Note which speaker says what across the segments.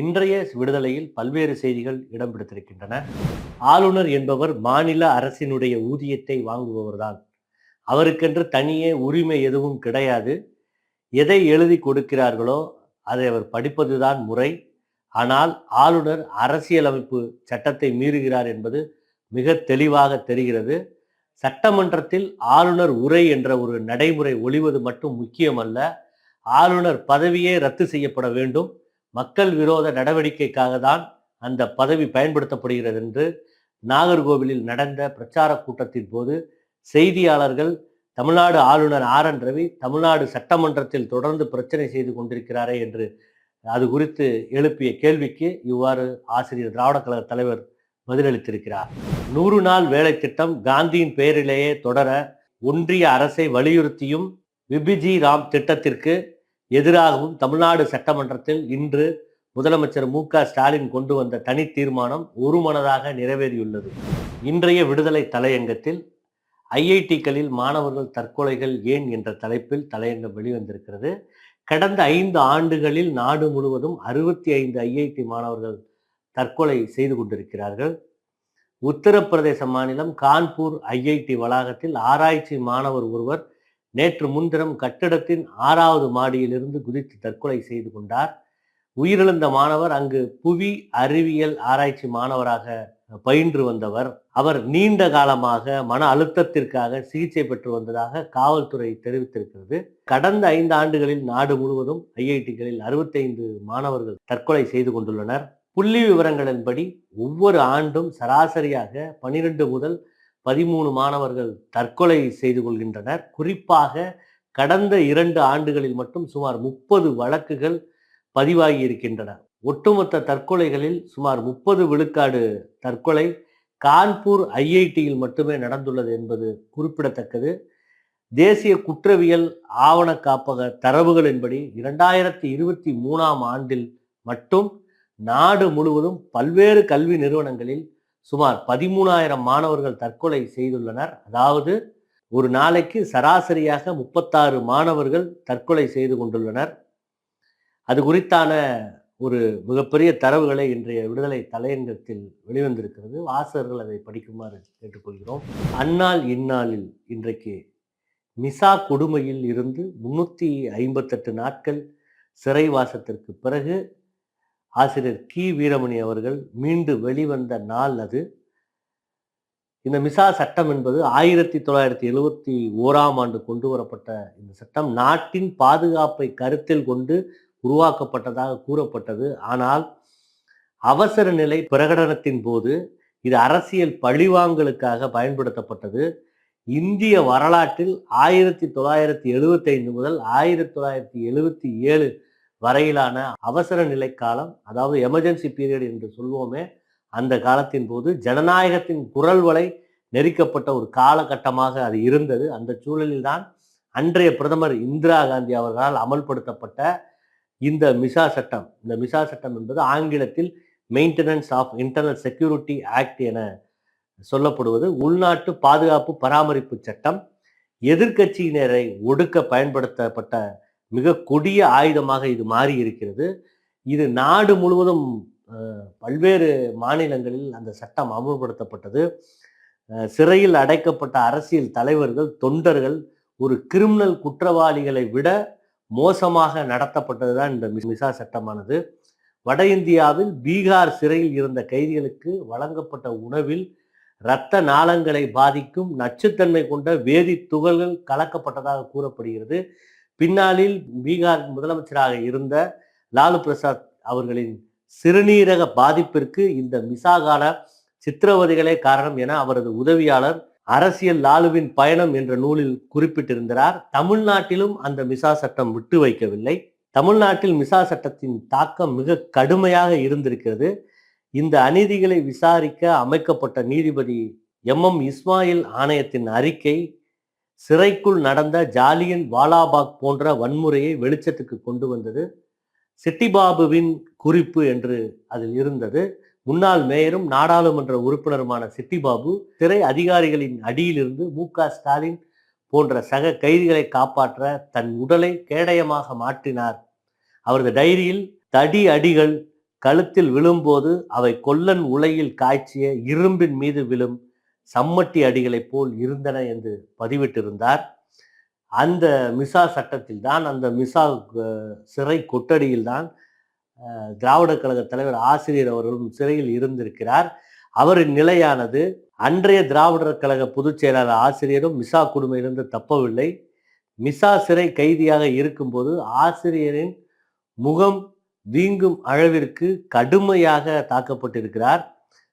Speaker 1: இன்றைய விடுதலையில் பல்வேறு செய்திகள் இடம் பிடித்திருக்கின்றன. ஆளுநர் என்பவர் மாநில அரசினுடைய ஊதியத்தை வாங்குபவர்தான். அவருக்கென்று தனியே உரிமை எதுவும் கிடையாது. எதை எழுதி கொடுக்கிறார்களோ அதை அவர் படிப்பதுதான் முறை. ஆனால் ஆளுநர் அரசியலமைப்பு சட்டத்தை மீறுகிறார் என்பது மிக தெளிவாக தெரிகிறது. சட்டமன்றத்தில் ஆளுநர் உரை என்ற ஒரு நடைமுறை ஒளிவது மட்டும் முக்கியமல்ல. ஆளுநர் பதவியே ரத்து செய்யப்பட வேண்டும். மக்கள் விரோத நடவடிக்கைக்காக தான் அந்த பதவி பயன்படுத்தப்படுகிறது என்று நாகர்கோவிலில் நடந்த பிரச்சார கூட்டத்தின் போது செய்தியாளர்கள் தமிழ்நாடு ஆளுநர் ஆர் என் ரவி தமிழ்நாடு சட்டமன்றத்தில் தொடர்ந்து பிரச்சனை செய்து கொண்டிருக்கிறாரே என்று அது குறித்து எழுப்பிய கேள்விக்கு இவ்வாறு ஆசிரியர் திராவிட கழக தலைவர் பதிலளித்திருக்கிறார். நூறு நாள் வேலை திட்டம் காந்தியின் பெயரிலேயே தொடர ஒன்றிய அரசை வலியுறுத்தியும் விபிஜி ராம் திட்டத்திற்கு எதிராகவும் தமிழ்நாடு சட்டமன்றத்தில் இன்று முதலமைச்சர் மு க ஸ்டாலின் கொண்டு வந்த தனி தீர்மானம் ஒருமனதாக நிறைவேறியுள்ளது. இன்றைய விடுதலை தலையங்கத்தில் ஐஐடிக்களில் மாணவர்கள் தற்கொலைகள் ஏன் என்ற தலைப்பில் தலையங்கம் வெளிவந்திருக்கிறது. கடந்த ஐந்து ஆண்டுகளில் நாடு முழுவதும் அறுபத்தி ஐந்து ஐஐடி மாணவர்கள் தற்கொலை செய்து கொண்டிருக்கிறார்கள். உத்தரப்பிரதேச மாநிலம் கான்பூர் ஐஐடி வளாகத்தில் ஆராய்ச்சி மாணவர் ஒருவர் நேற்று முன்தினம் கட்டிடத்தின் ஆறாவது மாடியிலிருந்து குதித்து தற்கொலை செய்து கொண்டார். உயிரிழந்த மாணவர் அங்கு புவி அறிவியல் ஆராய்ச்சி மாணவராக பயின்று வந்தவர். அவர் நீண்ட காலமாக மன அழுத்தத்திற்காக சிகிச்சை பெற்று வந்ததாக காவல்துறை தெரிவித்திருக்கிறது. கடந்த ஐந்து ஆண்டுகளில் நாடு முழுவதும் ஐஐடிகளில் அறுபத்தைந்து மாணவர்கள் தற்கொலை செய்து கொண்டுள்ளனர். புள்ளி விவரங்களின்படி ஒவ்வொரு ஆண்டும் சராசரியாக பனிரெண்டு முதல் பதிமூணு மாணவர்கள் தற்கொலை செய்து கொள்கின்றனர். குறிப்பாக கடந்த இரண்டு ஆண்டுகளில் மட்டும் சுமார் முப்பது வழக்குகள் பதிவாகி இருக்கின்றன. ஒட்டுமொத்த தற்கொலைகளில் சுமார் முப்பது விழுக்காடு தற்கொலை கான்பூர் ஐஐடியில் மட்டுமே நடந்துள்ளது என்பது குறிப்பிடத்தக்கது. தேசிய குற்றவியல் ஆவண காப்பக தரவுகளின்படி இரண்டாயிரத்தி இருபத்தி மூணாம் ஆண்டில் மட்டும் நாடு முழுவதும் பல்வேறு கல்வி நிறுவனங்களில் சுமார் பதிமூணாயிரம் மாணவர்கள் தற்கொலை செய்துள்ளனர். அதாவது ஒரு நாளைக்கு சராசரியாக முப்பத்தாறு மாணவர்கள் தற்கொலை செய்து கொண்டுள்ளனர். அது குறித்தான ஒரு மிகப்பெரிய தரவுகளை இன்றைய விடுதலை தலையங்கத்தில் வெளிவந்திருக்கிறது. வாசகர்கள் அதை படிக்குமாறு கேட்டுக்கொள்கிறோம். அந்நாள் இந்நாளில் இன்றைக்கு மிசா கொடுமையில் இருந்து முன்னூற்றி ஐம்பத்தெட்டு நாட்கள் சிறைவாசத்திற்கு பிறகு ஆசிரியர் கி. வீரமணி அவர்கள் மீண்டு வெளிவந்த நாள் அது. இந்த மிசா சட்டம் என்பது ஆயிரத்தி தொள்ளாயிரத்தி எழுவத்தி ஓராம் ஆண்டு கொண்டு வரப்பட்ட இந்த சட்டம். நாட்டின் பாதுகாப்பை கருத்தில் கொண்டு உருவாக்கப்பட்டதாக கூறப்பட்டது. ஆனால் அவசர நிலை பிரகடனத்தின் போது இது அரசியல் பழிவாங்கலுக்காக பயன்படுத்தப்பட்டது. இந்திய வரலாற்றில் ஆயிரத்தி தொள்ளாயிரத்தி எழுவத்தி ஐந்து முதல் ஆயிரத்தி தொள்ளாயிரத்தி எழுவத்தி ஏழு வரையிலான அவசர நிலை காலம் அதாவது எமர்ஜென்சி பீரியட் என்று சொல்வோமே அந்த காலத்தின் போது ஜனநாயகத்தின் குரல் வலை நெரிக்கப்பட்ட ஒரு காலகட்டமாக அது இருந்தது. அந்த சூழலில்தான் அன்றைய பிரதமர் இந்திரா காந்தி அவர்களால் அமல்படுத்தப்பட்ட இந்த மிசா சட்டம். இந்த மிசா சட்டம் என்பது ஆங்கிலத்தில் maintenance of internal security act என சொல்லப்படுவது. உள்நாட்டு பாதுகாப்பு பராமரிப்பு சட்டம் எதிர்க்கட்சியினரை ஒடுக்க பயன்படுத்தப்பட்ட மிக கொடிய ஆயுதமாக இது மாறி இருக்கிறது இது நாடு முழுவதும் பல்வேறு மாநிலங்களில் அந்த சட்டம் அமுல்படுத்தப்பட்டது. சிறையில் அடைக்கப்பட்ட அரசியல் தலைவர்கள் தொண்டர்கள் ஒரு கிரிமினல் குற்றவாளிகளை விட மோசமாக நடத்தப்பட்டதுதான் இந்த மிசா சட்டமானது. வட இந்தியாவில் பீகார் சிறையில் இருந்த கைதிகளுக்கு வழங்கப்பட்ட உணவில் இரத்த நாளங்களை பாதிக்கும் நச்சுத்தன்மை கொண்ட வேதி துகள்கள் கலக்கப்பட்டதாக கூறப்படுகிறது. பின்னாளில் பீகார் முதலமைச்சராக இருந்த லாலு பிரசாத் அவர்களின் சிறுநீரக பாதிப்பிற்கு இந்த மிசாகால சித்திரவதைகளே காரணம் என அவரது உதவியாளர் அரசியல் லாலுவின் பயணம் என்ற நூலில் குறிப்பிட்டிருந்தார். தமிழ்நாட்டிலும் அந்த மிசா சட்டம் விட்டு வைக்கவில்லை. தமிழ்நாட்டில் மிசா சட்டத்தின் தாக்கம் மிக கடுமையாக இருந்திருக்கிறது. இந்த அநீதிகளை விசாரிக்க அமைக்கப்பட்ட நீதிபதி எம் எம் இஸ்மாயில் ஆணையத்தின் அறிக்கை சிறைக்குள் நடந்த ஜாலியன் வாலாபாக் போன்ற வன்முறையை வெளிச்சத்துக்கு கொண்டு வந்தது. சிட்டிபாபுவின் குறிப்பு என்று அதில் இருந்தது. முன்னாள் மேயரும் நாடாளுமன்ற உறுப்பினருமான சிட்டிபாபு சிறை அதிகாரிகளின் அடியிலிருந்து மு. க. ஸ்டாலின் போன்ற சக கைதிகளை காப்பாற்ற தன் உடலை கேடயமாக மாற்றினார். அவரது டைரியில் தடி அடிகள் கழுத்தில் விழும்போது அவை கொல்லன் உலையில் காய்ச்சிய இரும்பின் மீது விழும் சம்மட்டி அடிகளைப் போல் இருந்தன என்று பதிவிட்டிருந்தார். அந்த மிசா சட்டத்தில் தான் அந்த மிசா சிறை கொட்டடியில் தான் திராவிட கழக தலைவர் ஆசிரியர் அவர்களும் சிறையில் இருந்திருக்கிறார். அவரின் நிலையானது அன்றைய திராவிடர் கழக பொதுச் செயலாளர் ஆசிரியரும் மிசா கொடுமையிலிருந்து தப்பவில்லை. மிசா சிறை கைதியாக இருக்கும்போது ஆசிரியரின் முகம் வீங்கும் அளவிற்கு கடுமையாக தாக்கப்பட்டிருக்கிறார்.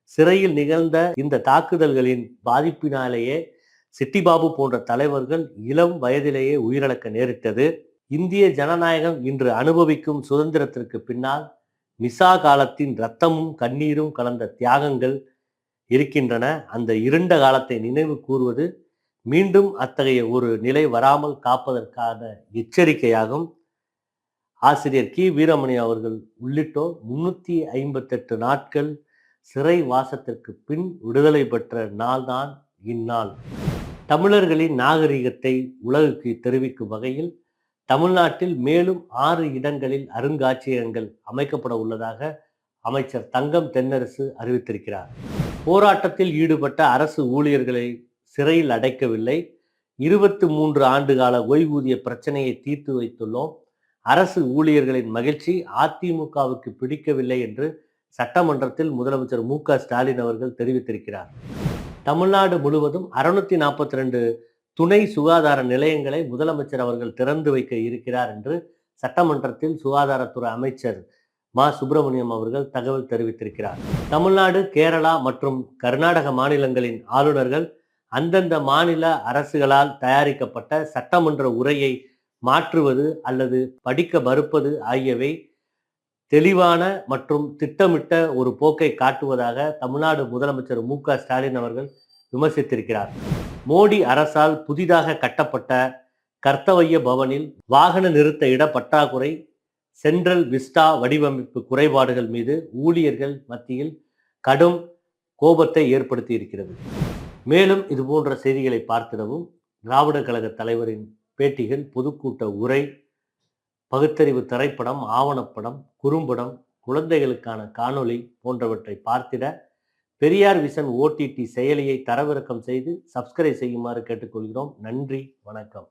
Speaker 1: சிறையில் நிகழ்ந்த இந்த தாக்குதல்களின் பாதிப்பினாலேயே சிட்டிபாபு போன்ற தலைவர்கள் இளம் வயதிலேயே உயிரிழக்க நேரிட்டது. இந்திய ஜனநாயகம் இன்று அனுபவிக்கும் சுதந்திரத்திற்கு பின்னால் மிசா காலத்தின் இரத்தமும் கண்ணீரும் கலந்த தியாகங்கள் இருக்கின்றன. அந்த இருண்ட காலத்தை நினைவு கூறுவது மீண்டும் அத்தகைய ஒரு நிலை வராமல் காப்பதற்கான எச்சரிக்கையாகும். ஆசிரியர் கி. வீரமணி அவர்கள் உள்ளிட்டோர் முன்னூத்தி ஐம்பத்தெட்டு நாட்கள் சிறை வாசத்திற்கு பின் விடுதலை பெற்ற நாள்தான் இந்நாள். தமிழர்களின் நாகரிகத்தை உலகுக்கு தெரிவிக்கும் வகையில் தமிழ்நாட்டில் மேலும் ஆறு இடங்களில் அருங்காட்சியகங்கள் அமைக்கப்பட உள்ளதாக அமைச்சர் தங்கம் தென்னரசு அறிவித்திருக்கிறார். போராட்டத்தில் ஈடுபட்ட அரசு ஊழியர்களை சிறையில் அடைக்கவில்லை. இருபத்தி மூன்று ஆண்டு கால ஓய்வூதிய பிரச்சனையை தீர்த்து வைத்துள்ளோம். அரசு ஊழியர்களின் மகிழ்ச்சி அதிமுகவுக்கு பிடிக்கவில்லை என்று சட்டமன்றத்தில் முதலமைச்சர் மு க ஸ்டாலின் அவர்கள் தெரிவித்திருக்கிறார். தமிழ்நாடு முழுவதும் அறுநூத்தி நாற்பத்தி ரெண்டு துணை சுகாதார நிலையங்களை முதலமைச்சர் அவர்கள் திறந்து வைக்க இருக்கிறார் என்று சட்டமன்றத்தில் சுகாதாரத்துறை அமைச்சர் மா. சுப்பிரமணியம் அவர்கள் தகவல் தெரிவித்திருக்கிறார். தமிழ்நாடு கேரளா மற்றும் கர்நாடக மாநிலங்களின் ஆளுநர்கள் அந்தந்த மாநில அரசுகளால் தயாரிக்கப்பட்ட சட்டமன்ற உரையை மாற்றுவது அல்லது படிக்க மறுப்பது ஆகியவை தெளிவான மற்றும் திட்டமிட்ட ஒரு போக்கை காட்டுவதாக தமிழ்நாடு முதலமைச்சர் மு க ஸ்டாலின் அவர்கள் விமர்சித்திருக்கிறார். மோடி அரசால் புதிதாக கட்டப்பட்ட கர்த்தவைய பவனில் வாகன நிறுத்த இட பற்றாக்குறை சென்ட்ரல் விஸ்டா வடிவமைப்பு குறைபாடுகள் மீது ஊழியர்கள் மத்தியில் கடும் கோபத்தை ஏற்படுத்தி இருக்கிறது மேலும் இது போன்ற செய்திகளை பார்த்திடவும் திராவிட கழக தலைவரின் பேட்டிகள் பொதுக்கூட்ட உரை பகுத்தறிவு திரைப்படம் ஆவணப்படம் குறும்படம் குழந்தைகளுக்கான காணொளி போன்றவற்றை பார்த்திட பெரியார் விசன் ஓடிடி செயலியை தரவிறக்கம் செய்து சப்ஸ்கிரைப் செய்யுமாறு கேட்டுக்கொள்கிறோம். நன்றி வணக்கம்.